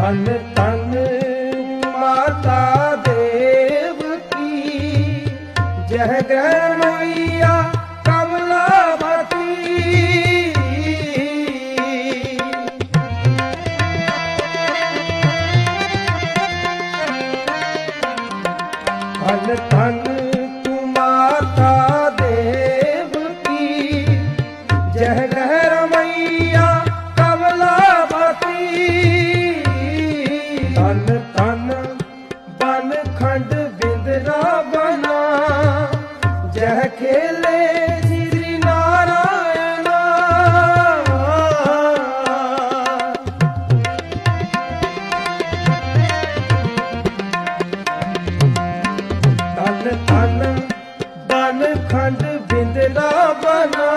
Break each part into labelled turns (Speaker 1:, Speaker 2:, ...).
Speaker 1: ਧਨ ਧਨ ਮਾਤਾ ਦੇਵ ਕੀ। ਜਹ ਗ੍ਰਹਿ ਮਈਆ ਧਨ ਜਹ ਖੇਲੇ ਸ੍ਰੀ ਨਾਰਾਇਣ। ਤਨ ਤਨ ਬਨ ਖੰਡ ਬਿੰਦਲਾ ਬਨਾ।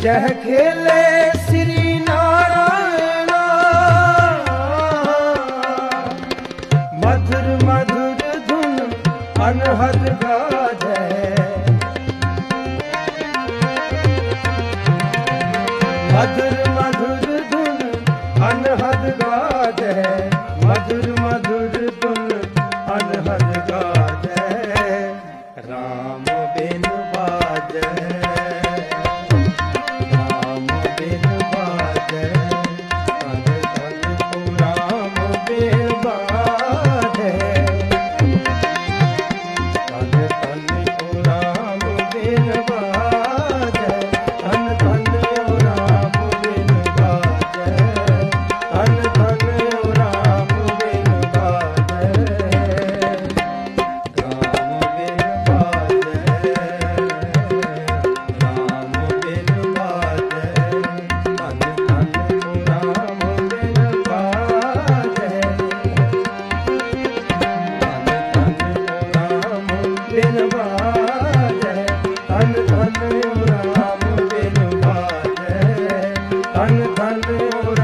Speaker 1: ਜਹ ਖੇਲੇ ਸ੍ਰੀ ਨਾਰਾਇਣ। ਮਧੁਰ ਮਧੁਰ ਧੁਨ ਅਨਹਦ ਗਾਜੈ ਮਧੁਰ ਮਧੁਰ ਧੁਨ ਅਨਹਦ ਗਾਜੈ। ਮਧੁਰ ਮਧੁਰ ਧੁਨ ਅਨਹਦ ਗਾਜੈ। RAM ਬਿਨ ਬਾਜੈ। RAM ਬਿਨ ਬਾਜੈ ਤਨ ਤਨ ਰਾਮ ਬਿਨ ਬਾਜੈ ਤਨ ਤਨ ਓ